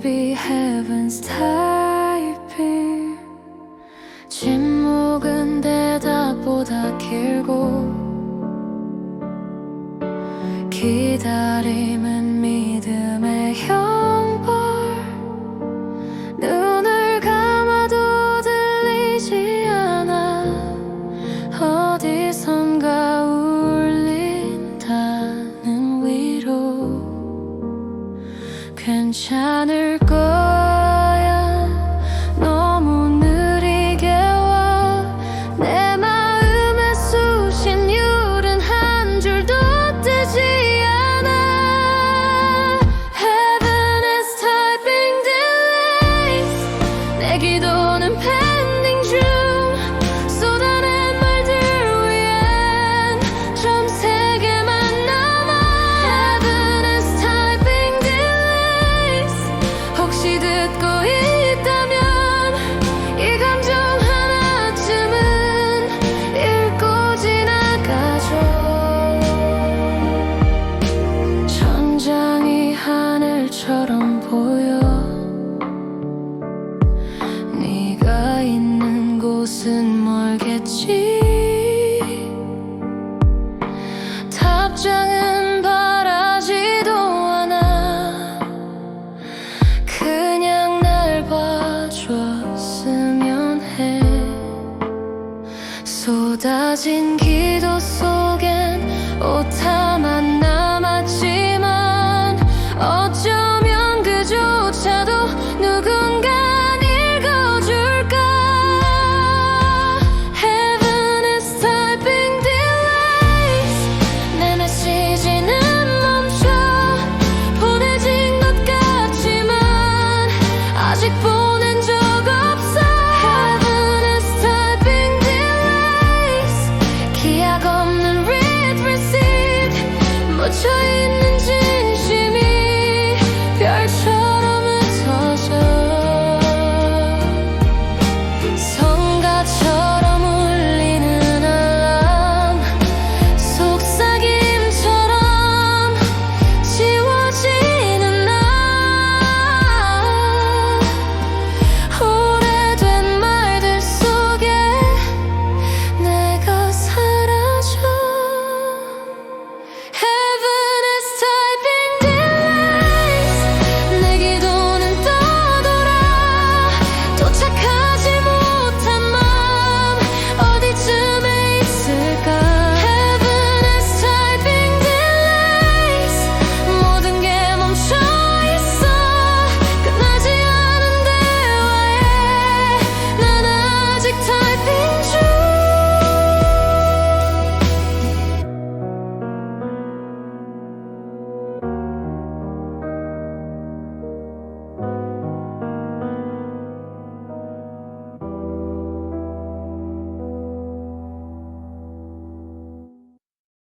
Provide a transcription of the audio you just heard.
Maybe heaven's typing. 침묵은 대답보다 길고 기다림은 믿음의 형 circle. 보여. 네가 있는 곳은 멀겠지? 답장은 바라지도 않아. 그냥 날 봐줬으면 해. 쏟아진 기도 속엔 오타